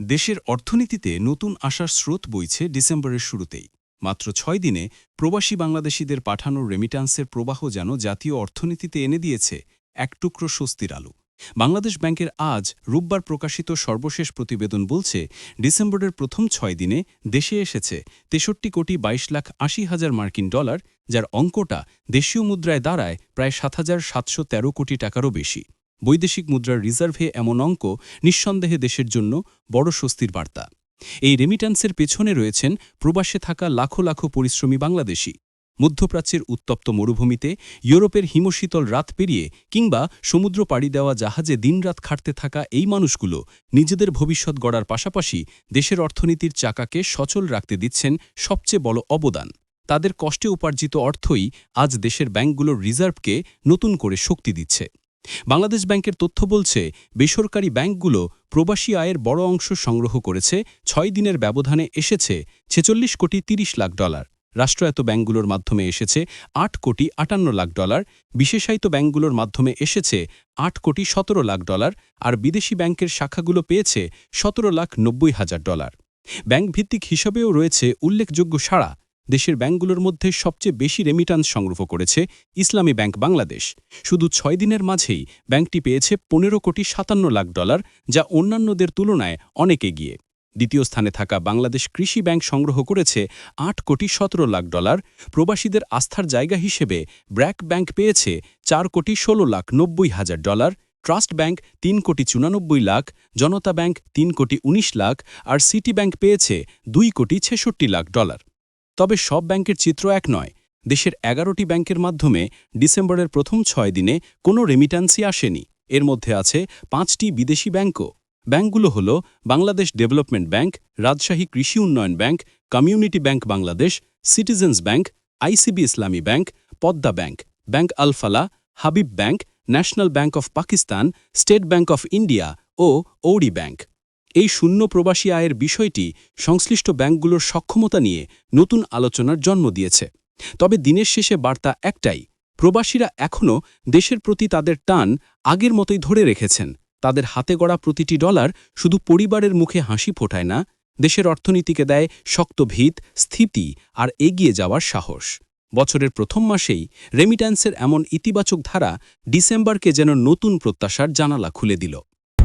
দেশের অর্থনীতিতে নতুন আশার স্রোত বইছে ডিসেম্বরের শুরুতেই। মাত্র ছয় দিনে প্রবাসী বাংলাদেশিদের পাঠানো রেমিটান্সের প্রবাহ যেন জাতীয় অর্থনীতিতে এনে দিয়েছে এক টুকরো স্বস্তির আলো। বাংলাদেশ ব্যাংকের আজ রোববার প্রকাশিত সর্বশেষ প্রতিবেদন বলছে, ডিসেম্বরের প্রথম ছয় দিনে দেশে এসেছে তেষট্টি কোটি বাইশ লাখ আশি হাজার মার্কিন ডলার, যার অঙ্কটা দেশীয় মুদ্রায় দাঁড়ায় প্রায় সাত হাজার সাতশো তেরো কোটি টাকারও বেশি। বৈদেশিক মুদ্রার রিজার্ভে এমন অঙ্ক নিঃসন্দেহে দেশের জন্য বড় স্বস্তির বার্তা। এই রেমিট্যান্সের পেছনে রয়েছেন প্রবাসে থাকা লাখো লাখো পরিশ্রমী বাংলাদেশি। মধ্যপ্রাচ্যের উত্তপ্ত মরুভূমিতে ইউরোপের হিমশীতল রাত পেরিয়ে কিংবা সমুদ্র পাড়ি দেওয়া জাহাজে দিনরাত খাটতে থাকা এই মানুষগুলো নিজেদের ভবিষ্যৎ গড়ার পাশাপাশি দেশের অর্থনীতির চাকাকে সচল রাখতে দিচ্ছেন সবচেয়ে বড় অবদান। তাদের কষ্টে উপার্জিত অর্থই আজ দেশের ব্যাংকগুলোর রিজার্ভকে নতুন করে শক্তি দিচ্ছে। বাংলাদেশ ব্যাংকের তথ্য বলছে, বেসরকারি ব্যাংকগুলো প্রবাসী আয়ের বড় অংশ সংগ্রহ করেছে, ছয় দিনের ব্যবধানে এসেছে ছেচল্লিশ কোটি ৩০ লাখ ডলার। রাষ্ট্রায়ত্ত ব্যাংকগুলোর মাধ্যমে এসেছে আট কোটি আটান্ন লাখ ডলার, বিশেষায়িত ব্যাংকগুলোর মাধ্যমে এসেছে আট কোটি সতেরো লাখ ডলার, আর বিদেশি ব্যাংকের শাখাগুলো পেয়েছে সতেরো লাখ নব্বই হাজার ডলার। ব্যাংক ভিত্তিক হিসাবেও রয়েছে উল্লেখযোগ্য সাড়া দেশের ব্যাংকগুলোর মধ্যে সবচেয়ে বেশি রেমিটান্স সংগ্রহ করেছে ইসলামী ব্যাংক বাংলাদেশ। শুধু ছয় দিনের মাঝেই ব্যাংকটি পেয়েছে পনেরো কোটি সাতান্ন লাখ ডলার, যা অন্যান্যদের তুলনায় অনেক এগিয়ে। দ্বিতীয় স্থানে থাকা বাংলাদেশ কৃষি ব্যাংক সংগ্রহ করেছে আট কোটি সতেরো লাখ ডলার, প্রবাসীদের আস্থার জায়গা হিসেবে ব্র্যাক ব্যাংক পেয়েছে চার কোটি ষোলো লাখ নব্বই হাজার ডলার, ট্রাস্ট ব্যাংক তিন কোটি চুরানব্বই লাখ, জনতা ব্যাংক তিন কোটি ১৯ লাখ, আর সিটি ব্যাংক পেয়েছে দুই কোটি ছেষট্টি লাখ ডলার। তবে সব ব্যাংকের চিত্র এক নয়। দেশের এগারোটি ব্যাংকের মাধ্যমে ডিসেম্বরের প্রথম ছয় দিনে কোনো রেমিট্যান্সই আসেনি। এর মধ্যে আছে পাঁচটি বিদেশি ব্যাংকও। ব্যাংকগুলো হল Bangladesh development Bank, Rajshahi Krishi Unnayan Bank, Community Bank Bangladesh, Citizens Bank, ICB Islami Bank, Padma Bank Bank Alfalah, Habib Bank, National Bank of Pakistan, State Bank of India O Woori Bank. এই শূন্য প্রবাসী আয়ের বিষয়টি সংশ্লিষ্ট ব্যাংকগুলোর সক্ষমতা নিয়ে নতুন আলোচনার জন্ম দিয়েছে। তবে দিনের শেষে বার্তা একটাই, প্রবাসীরা এখনও দেশের প্রতি তাদের টান আগের মতোই ধরে রেখেছেন। তাদের হাতে গড়া প্রতিটি ডলার শুধু পরিবারের মুখে হাসি ফোটায় না, দেশের অর্থনীতিকে দেয় শক্ত ভিত, স্থিতি আর এগিয়ে যাওয়ার সাহস। বছরের প্রথম মাসেই রেমিট্যান্সের এমন ইতিবাচক ধারা ডিসেম্বরকে যেন নতুন প্রত্যাশার জানালা খুলে দিল।